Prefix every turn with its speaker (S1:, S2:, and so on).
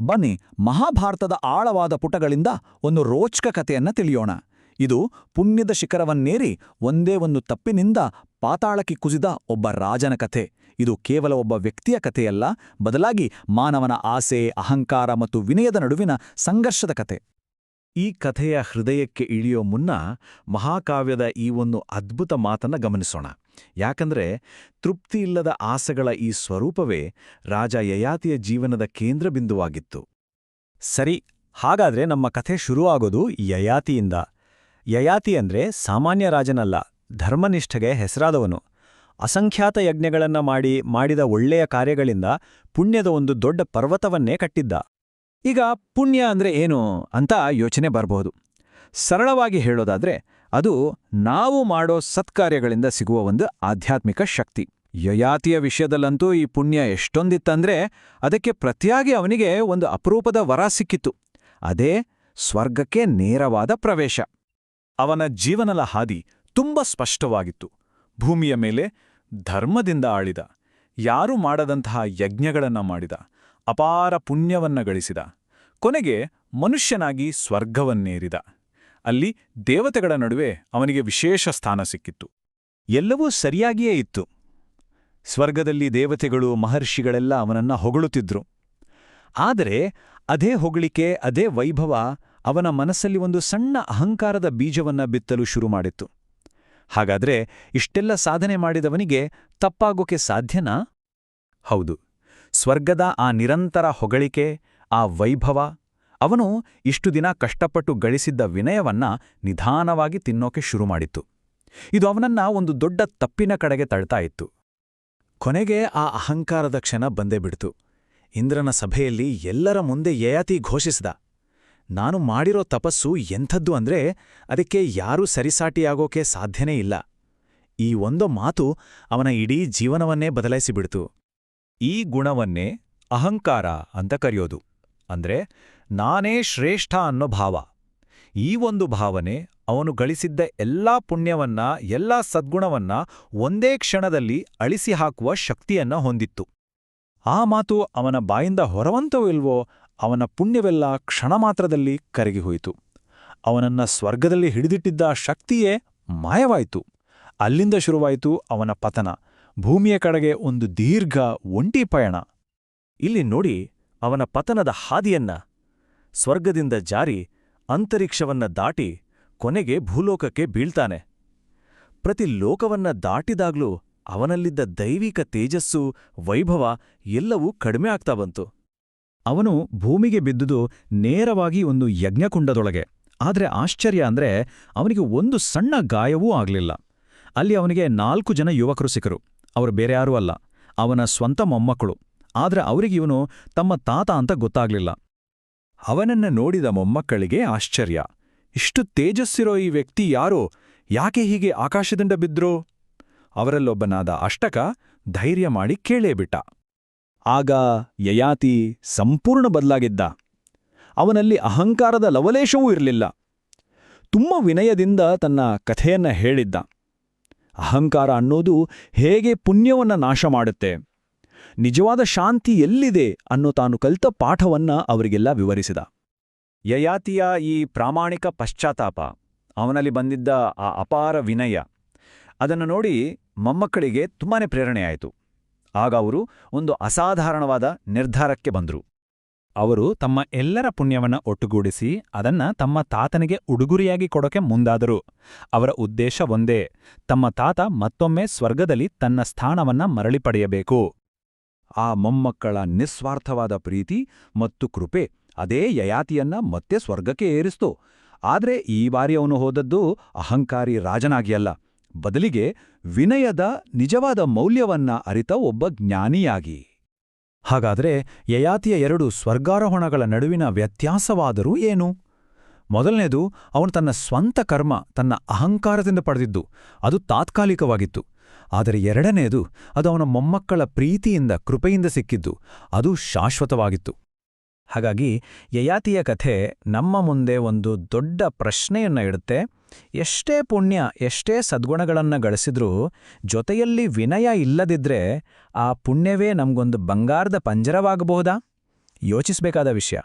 S1: ಬನ್ನಿ, ಮಹಾಭಾರತದ ಆಳವಾದ ಪುಟಗಳಿಂದ ಒಂದು ರೋಚಕ ಕಥೆಯನ್ನ ತಿಳಿಯೋಣ. ಇದು ಪುಣ್ಯದ ಶಿಖರವನ್ನೇರಿ ಒಂದೇ ಒಂದು ತಪ್ಪಿನಿಂದ ಪಾತಾಳಕ್ಕೆ ಕುಸಿದ ಒಬ್ಬ ರಾಜನ ಕಥೆ. ಇದು ಕೇವಲ ಒಬ್ಬ ವ್ಯಕ್ತಿಯ ಕಥೆಯಲ್ಲ, ಬದಲಾಗಿ ಮಾನವನ ಆಸೆ, ಅಹಂಕಾರ ಮತ್ತು ವಿನಯದ ನಡುವಿನ ಸಂಘರ್ಷದ ಕಥೆ.
S2: ಈ ಕಥೆಯ ಹೃದಯಕ್ಕೆ ಇಳಿಯೋ ಮುನ್ನ ಮಹಾಕಾವ್ಯದ ಈ ಒಂದು ಅದ್ಭುತ ಮಾತನ್ನ ಗಮನಿಸೋಣ. ಯಾಕಂದ್ರೆ ತೃಪ್ತಿಯಿಲ್ಲದ ಆಸೆಗಳ ಈ ಸ್ವರೂಪವೇ ರಾಜ ಯಯಾತಿಯ ಜೀವನದ ಕೇಂದ್ರಬಿಂದುವಾಗಿತ್ತು
S3: ಸರಿ, ಹಾಗಾದ್ರೆ ನಮ್ಮ ಕಥೆ ಶುರುವಾಗೋದು ಯಯಾತಿಯಿಂದ. ಯಯಾತಿ ಅಂದ್ರೆ ಸಾಮಾನ್ಯ ರಾಜನಲ್ಲ, ಧರ್ಮನಿಷ್ಠೆಗೆ ಹೆಸರಾದವನು. ಅಸಂಖ್ಯಾತ ಯಜ್ಞಗಳನ್ನ ಮಾಡಿ, ಮಾಡಿದ ಒಳ್ಳೆಯ ಕಾರ್ಯಗಳಿಂದ ಪುಣ್ಯದ ಒಂದು ದೊಡ್ಡ ಪರ್ವತವನ್ನೇ ಕಟ್ಟಿದ್ದ. ಈಗ ಪುಣ್ಯ ಅಂದ್ರೆ ಏನು ಅಂತ ಯೋಚನೆ ಬರಬಹುದು ಸರಳವಾಗಿ ಹೇಳೋದಾದ್ರೆ ಅದು ನಾವು ಮಾಡೋ ಸತ್ಕಾರ್ಯಗಳಿಂದ ಸಿಗುವ ಒಂದು ಆಧ್ಯಾತ್ಮಿಕ ಶಕ್ತಿ. ಯಯಾತಿಯ ವಿಷಯದಲ್ಲಂತೂ ಈ ಪುಣ್ಯ ಎಷ್ಟೊಂದಿತ್ತಂದ್ರೆ ಅದಕ್ಕೆ ಪ್ರತಿಯಾಗಿ ಅವನಿಗೆ ಒಂದು ಅಪರೂಪದ ವರ ಸಿಕ್ಕಿತ್ತು. ಅದೇ ಸ್ವರ್ಗಕ್ಕೆ ನೇರವಾದ ಪ್ರವೇಶ.
S2: ಅವನ ಜೀವನದ ಹಾದಿ ತುಂಬ ಸ್ಪಷ್ಟವಾಗಿತ್ತು. ಭೂಮಿಯ ಮೇಲೆ ಧರ್ಮದಿಂದ ಆಳಿದ, ಯಾರು ಮಾಡದಂತಹ ಯಜ್ಞಗಳನ್ನ ಮಾಡಿದ, ಅಪಾರ ಪುಣ್ಯವನ್ನ ಗಳಿಸಿದ, ಕೊನೆಗೆ ಮನುಷ್ಯನಾಗಿ ಸ್ವರ್ಗವನ್ನೇರಿದ. ಅಲ್ಲಿ ದೇವತೆಗಳ ನಡುವೆ ಅವನಿಗೆ ವಿಶೇಷ ಸ್ಥಾನ ಸಿಕ್ಕಿತ್ತು.
S3: ಎಲ್ಲವೂ ಸರಿಯಾಗಿಯೇ ಇತ್ತು. ಸ್ವರ್ಗದಲ್ಲಿ ದೇವತೆಗಳು, ಮಹರ್ಷಿಗಳೆಲ್ಲ ಅವನನ್ನ ಹೊಗಳುತ್ತಿದ್ರು. ಆದರೆ ಅದೇ ಹೊಗಳಿಕೆ, ಅದೇ ವೈಭವ ಅವನ ಮನಸ್ಸಲ್ಲಿ ಒಂದು ಸಣ್ಣ ಅಹಂಕಾರದ ಬೀಜವನ್ನ ಬಿತ್ತಲು ಶುರು ಮಾಡಿತ್ತು. ಹಾಗಾದ್ರೆ ಇಷ್ಟೆಲ್ಲ ಸಾಧನೆ ಮಾಡಿದವನಿಗೆ ತಪ್ಪಾಗೋಕೆ ಸಾಧ್ಯನಾ? ಹೌದು. ಸ್ವರ್ಗದ ಆ ನಿರಂತರ ಹೊಗಳಿಕೆ, ಆ ವೈಭವ ಅವನು ಇಷ್ಟು ದಿನ ಕಷ್ಟಪಟ್ಟು ಗಳಿಸಿದ್ದ ವಿನಯವನ್ನ ನಿಧಾನವಾಗಿ ತಿನ್ನೋಕೆ ಶುರು ಮಾಡಿತ್ತು. ಇದು ಅವನನ್ನ ಒಂದು ದೊಡ್ಡ ತಪ್ಪಿನ ಕಡೆಗೆ ತಳ್ತಾ ಇತ್ತು. ಕೊನೆಗೆ ಆ ಅಹಂಕಾರದ ಕ್ಷಣ ಬಂದೇ ಬಿಡ್ತು. ಇಂದ್ರನ ಸಭೆಯಲ್ಲಿ ಎಲ್ಲರ ಮುಂದೆ ಯಯಾತಿ ಘೋಷಿಸಿದ. ನಾನು ಮಾಡಿರೋ ತಪಸ್ಸು ಎಂಥದ್ದು ಅಂದ್ರೆ ಅದಕ್ಕೆ ಯಾರೂ ಸರಿಸಾಟಿಯಾಗೋಕೆ ಸಾಧ್ಯನೇ ಇಲ್ಲ. ಈ ಒಂದು ಮಾತು ಅವನ ಇಡೀ ಜೀವನವನ್ನೇ ಬದಲಾಯಿಸಿಬಿಡ್ತು. ಈ ಗುಣವನ್ನೇ ಅಹಂಕಾರ ಅಂತ ಕರೆಯೋದು. ಅಂದ್ರೆ ನಾನೇ ಶ್ರೇಷ್ಠ ಅನ್ನೋ ಭಾವ. ಈ ಒಂದು ಭಾವನೆ ಅವನು ಗಳಿಸಿದ್ದ ಎಲ್ಲಾ ಪುಣ್ಯವನ್ನ, ಎಲ್ಲಾ ಸದ್ಗುಣವನ್ನ ಒಂದೇ ಕ್ಷಣದಲ್ಲಿ ಅಳಿಸಿ ಹಾಕುವ ಶಕ್ತಿಯನ್ನ ಹೊಂದಿತ್ತು. ಆ ಮಾತು ಅವನ ಬಾಯಿಂದ ಹೊರವಂತೋ ಇಲ್ವೋ ಅವನ ಪುಣ್ಯವೆಲ್ಲ ಕ್ಷಣ ಮಾತ್ರದಲ್ಲಿ ಕರಗಿಹೋಯಿತು ಅವನನ್ನ ಸ್ವರ್ಗದಲ್ಲಿ ಹಿಡಿದಿಟ್ಟಿದ್ದ ಶಕ್ತಿಯೇ ಮಾಯವಾಯಿತು. ಅಲ್ಲಿಂದ ಶುರುವಾಯಿತು ಅವನ ಪತನ. ಭೂಮಿಯ ಕಡೆಗೆ ಒಂದು ದೀರ್ಘ ಒಂಟಿ ಪಯಣ. ಇಲ್ಲಿ ನೋಡಿ ಅವನ ಪತನದ ಹಾದಿಯನ್ನ ಸ್ವರ್ಗದಿಂದ ಜಾರಿ ಅಂತರಿಕ್ಷವನ್ನ ದಾಟಿ ಕೊನೆಗೆ ಭೂಲೋಕಕ್ಕೆ ಬೀಳ್ತಾನೆ. ಪ್ರತಿ ಲೋಕವನ್ನ ದಾಟಿದಾಗ್ಲೂ ಅವನಲ್ಲಿದ್ದ ದೈವಿಕ ತೇಜಸ್ಸು, ವೈಭವ ಎಲ್ಲವೂ ಕಡಿಮೆ ಆಗ್ತಾ ಬಂತು. ಅವನು ಭೂಮಿಗೆ ಬಿದ್ದುದು ನೇರವಾಗಿ ಒಂದು ಯಜ್ಞಕುಂಡದೊಳಗೆ. ಆದರೆ ಆಶ್ಚರ್ಯ ಅಂದ್ರೆ ಅವನಿಗೆ ಒಂದು ಸಣ್ಣ ಗಾಯವೂ ಆಗಲಿಲ್ಲ. ಅಲ್ಲಿ ಅವನಿಗೆ ನಾಲ್ಕು ಜನ ಯುವಕರು ಸಿಕ್ಕರು. ಅವರು ಬೇರೆ ಯಾರೂ ಅಲ್ಲ. ಅವನ ಸ್ವಂತ ಮೊಮ್ಮಕ್ಕಳು. ಆದ್ರೆ ಅವರಿಗಿವನು ತಮ್ಮ ತಾತ ಅಂತ ಗೊತ್ತಾಗ್ಲಿಲ್ಲ. ಅವನನ್ನ ನೋಡಿದ ಮೊಮ್ಮಕ್ಕಳಿಗೆ ಆಶ್ಚರ್ಯ. ಇಷ್ಟು ತೇಜಸ್ಸಿರೋ ಈ ವ್ಯಕ್ತಿ ಯಾರೋ? ಯಾಕೆ ಹೀಗೆ ಆಕಾಶದಿಂದ ಬಿದ್ರೋ ಅವರಲ್ಲೊಬ್ಬನಾದ ಅಷ್ಟಕ ಧೈರ್ಯ ಮಾಡಿ ಕೇಳೇಬಿಟ್ಟ ಆಗ ಯಯಾತಿ ಸಂಪೂರ್ಣ ಬದಲಾಗಿದ್ದ. ಅವನಲ್ಲಿ ಅಹಂಕಾರದ ಲವಲೇಶವೂ ಇರಲಿಲ್ಲ. ತುಂಬ ವಿನಯದಿಂದ ತನ್ನ ಕಥೆಯನ್ನ ಹೇಳಿದ್ದ. ಅಹಂಕಾರ ಅನ್ನೋದು ಹೇಗೆ ಪುಣ್ಯವನ್ನ ನಾಶ ಮಾಡುತ್ತೆ? ನಿಜವಾದ ಶಾಂತಿ ಎಲ್ಲಿದೆ ಅನ್ನೋ ತಾನು ಕಲಿತ ಪಾಠವನ್ನ ಅವರಿಗೆಲ್ಲ ವಿವರಿಸಿದ. ಯಯಾತಿಯ ಈ ಪ್ರಾಮಾಣಿಕ ಪಶ್ಚಾತ್ತಾಪ, ಅವನಲ್ಲಿ ಬಂದಿದ್ದ ಆ ಅಪಾರ ವಿನಯ, ಅದನ್ನು ನೋಡಿ ಮೊಮ್ಮಕ್ಕಳಿಗೆ ತುಂಬಾನೇ ಪ್ರೇರಣೆಯಾಯಿತು. ಆಗ ಅವರು ಒಂದು ಅಸಾಧಾರಣವಾದ ನಿರ್ಧಾರಕ್ಕೆ ಬಂದರು. ಅವರು ತಮ್ಮ ಎಲ್ಲರ ಪುಣ್ಯವನ್ನ ಒಟ್ಟುಗೂಡಿಸಿ ಅದನ್ನ ತಮ್ಮ ತಾತನಿಗೆ ಉಡುಗುರಿಯಾಗಿ ಕೊಡೋಕೆ ಮುಂದಾದರು. ಅವರ ಉದ್ದೇಶ ಒಂದೇ, ತಮ್ಮ ತಾತ ಮತ್ತೊಮ್ಮೆ ಸ್ವರ್ಗದಲ್ಲಿ ತನ್ನ ಸ್ಥಾನವನ್ನ ಮರಳಿ ಪಡೆಯಬೇಕು. ಆ ಮೊಮ್ಮಕ್ಕಳ ನಿಸ್ವಾರ್ಥವಾದ ಪ್ರೀತಿ ಮತ್ತು ಕೃಪೆ ಅದೇ ಯಯಾತಿಯನ್ನ ಮತ್ತೆ ಸ್ವರ್ಗಕ್ಕೆ ಏರಿಸ್ತು. ಆದರೆ ಈ ಬಾರಿ ಅವನು ಹೋದದ್ದು ಅಹಂಕಾರಿ ರಾಜನಾಗಿಯಲ್ಲ ಬದಲಿಗೆ ವಿನಯದ ನಿಜವಾದ ಮೌಲ್ಯವನ್ನ ಅರಿತ ಒಬ್ಬ ಜ್ಞಾನಿಯಾಗಿ. ಹಾಗಾದ್ರೆ ಯಯಾತಿಯ ಎರಡು ಸ್ವರ್ಗಾರೋಹಣಗಳ ನಡುವಿನ ವ್ಯತ್ಯಾಸವಾದರೂ ಏನು? ಮೊದಲನೆಯದು ಅವನು ತನ್ನ ಸ್ವಂತ ಕರ್ಮ ತನ್ನ ಅಹಂಕಾರದಿಂದ ಪಡೆದಿದ್ದು, ಅದು ತಾತ್ಕಾಲಿಕವಾಗಿತ್ತು. ಆದರೆ ಎರಡನೇದು ಅದು ಅವನ ಮೊಮ್ಮಕ್ಕಳ ಪ್ರೀತಿಯಿಂದ, ಕೃಪೆಯಿಂದ ಸಿಕ್ಕಿದ್ದು. ಅದು ಶಾಶ್ವತವಾಗಿತ್ತು. ಹಾಗಾಗಿ ಯಯಾತಿಯ ಕಥೆ ನಮ್ಮ ಮುಂದೆ ಒಂದು ದೊಡ್ಡ ಪ್ರಶ್ನೆಯನ್ನ ಇಡುತ್ತೆ. ಎಷ್ಟೇ ಪುಣ್ಯ, ಎಷ್ಟೇ ಸದ್ಗುಣಗಳನ್ನು ಗಳಿಸಿದ್ರೂ ಜೊತೆಯಲ್ಲಿ ವಿನಯ ಇಲ್ಲದಿದ್ರೆ ಆ ಪುಣ್ಯವೇ ನಮಗೊಂದು ಬಂಗಾರದ ಪಂಜರವಾಗಬಹುದಾ? ಯೋಚಿಸಬೇಕಾದ ವಿಷಯ.